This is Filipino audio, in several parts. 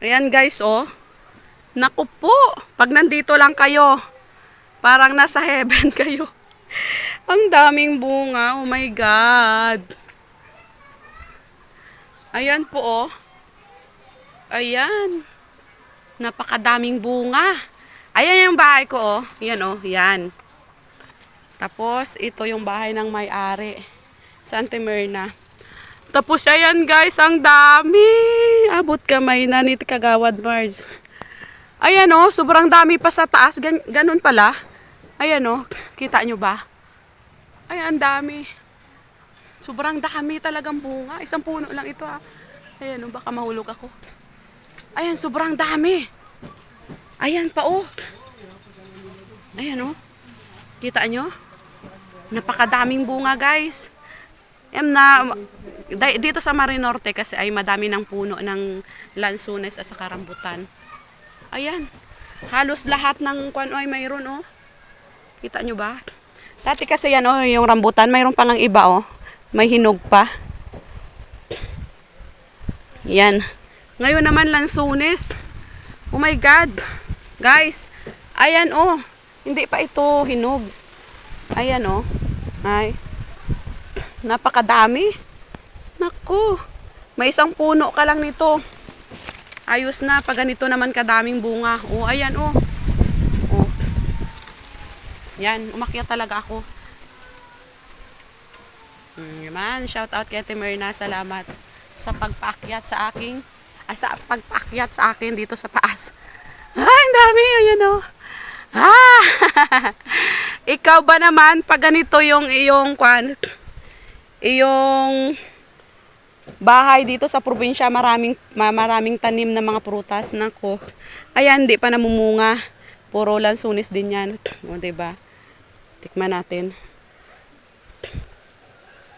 Ayan guys, oh. Naku po, pag nandito lang kayo, parang nasa heaven kayo. Ang daming bunga, oh my God. Ayan po, oh. Ayan. Napakadaming bunga. Ayan yung bahay ko, oh. Yan, oh. Yan. Tapos, ito yung bahay ng may-ari. Santa Mirna. Tapos, ayan guys, ang dami. Abot kamay na ni Kagawad Mars. Ayan oh, sobrang dami pa sa taas. Gan ganun pala. Ayan oh, kita nyo ba? Ayan, dami. Sobrang dami talagang bunga. Isang puno lang ito ha. Ayan oh, baka mahulog ako. Ayan, sobrang dami. Ayan pa oh. Ayan oh. Kita nyo? Napakadaming bunga guys. Yan na, dito sa Marinorte kasi ay madami ng puno ng lansunes at saka rambutan. Ayan. Halos lahat ng kwan ay mayroon oh. Kita nyo ba? Dati kasi yan oh, yung rambutan, mayroon pa ng iba oh. May hinog pa. Yan. Ngayon naman lansunes. Oh my God. Guys, ayan oh. Hindi pa ito hinog. Ayan oh. Ay. Napakadami. Nako. May isang puno ka lang nito. Ayos na pag ganito naman kadaming bunga. Oh, ayan oh. Oh. Yan, umakyat talaga ako. Hmm, naman, shout out kay Ate Myrna, salamat sa pagpaakyat sa aking ah, sa pagpaakyat sa akin dito sa taas. Ay, ang dami, ayan oh. Ah! Ikaw ba naman pag ganito yung iyong kwan, iyong bahay dito sa probinsya, maraming ma- maraming tanim na mga prutas nako. Ayan, hindi pa namumunga. Puro lansunis din 'yan. O, 'di ba? Tikman natin.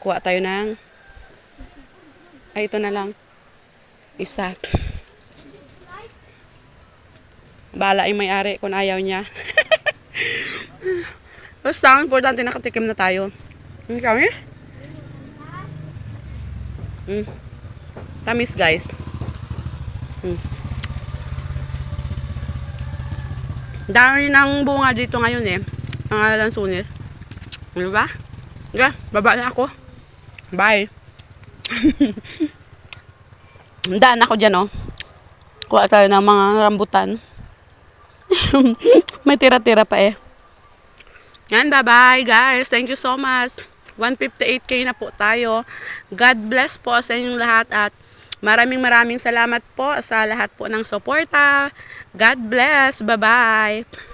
Kuha tayo ng Ay, ito na lang. Isa. Bala yung may-ari kung ayaw niya. Basta ang importante nakatikim na tayo. Ang kami? Mm. Tamis guys. Mm. Dami ng bunga dito ngayon eh. Mga lansunis. Ano ba? Okay, baba na ako. Bye. Daan ako dyan oh. Kuha tayo ng mga rambutan. May tira-tira pa eh. Yan, bye-bye guys. Thank you so much. 158k na po tayo. God bless po sa inyong lahat at maraming maraming salamat po sa lahat po ng suporta. God bless. Bye-bye.